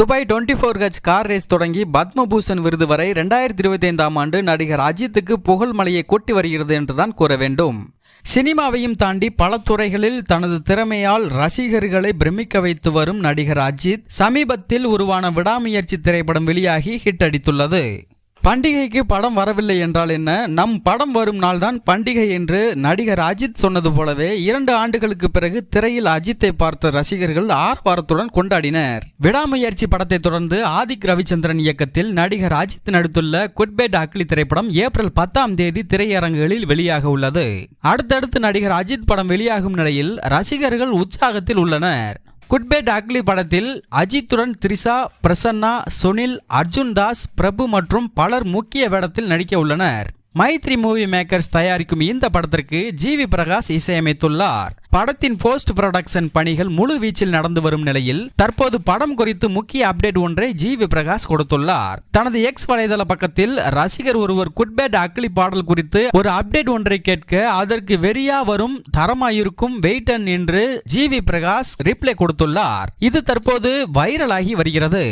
Dubai twenty four H car race தொடங்கி பத்மபூஷன் விருது வரை ரெண்டாயிரத்தி இருபத்தி ஐந்தாம் ஆண்டு நடிகர் அஜித்துக்கு புகழ் மலையை கொட்டி வருகிறது என்றுதான் கூற வேண்டும். சினிமாவையும் தாண்டி பல துறைகளில் தனது திறமையால் ரசிகர்களை பிரமிக்க வைத்து வரும் நடிகர் அஜித் சமீபத்தில் உருவான விடாமுயற்சி திரைப்படம் வெளியாகி ஹிட் அடித்துள்ளது. பண்டிகைக்கு படம் வரவில்லை என்றால் என்ன? நம் படம் வரும் நாள்தான் பண்டிகை என்று நடிகர் அஜித் சொன்னது போலவே இரண்டு ஆண்டுகளுக்கு பிறகு திரையில் அஜித்தை பார்த்த ரசிகர்கள் ஆர்வாரத்துடன் கொண்டாடினர். விடாமுயற்சி படத்தை தொடர்ந்து ஆதிக் ரவிச்சந்திரன் இயக்கத்தில் நடிகர் அஜித் நடித்துள்ள குட்பேட் அக்லி திரைப்படம் ஏப்ரல் பத்தாம் தேதி திரையரங்குகளில் வெளியாக உள்ளது. அடுத்தடுத்து நடிகர் அஜித் படம் வெளியாகும் நிலையில் ரசிகர்கள் உற்சாகத்தில் உள்ளனர். குட்பேட் அக்லி படத்தில் அஜித்துடன் த்ரிஷா பிரசன்னா சுனில் அர்ஜுன் தாஸ் பிரபு மற்றும் பலர் முக்கிய வேடத்தில் நடிக்க உள்ளனர். மைத்ரி மூவி மேக்கர்ஸ் தயாரிக்கும் இந்த படத்திற்கு ஜிவி பிரகாஷ் இசையமைத்துள்ளார். படத்தின் போஸ்ட் ப்ரொடக்ஷன் பணிகள் முழு வீச்சில் நடந்து வரும் நிலையில் தற்போது படம் குறித்து முக்கிய அப்டேட் ஒன்றை ஜிவி பிரகாஷ் கொடுத்துள்ளார். தனது எக்ஸ் வலைதள பக்கத்தில் ரசிகர் ஒருவர் குட்பேட் அக்லி பாடல் குறித்து ஒரு அப்டேட் ஒன்றை கேட்க அதற்கு வெறியா வரும் தரமாயிருக்கும் வெயிட்டன் என்று ஜிவி பிரகாஷ் ரிப்ளை கொடுத்துள்ளார். இது தற்போது வைரலாகி வருகிறது.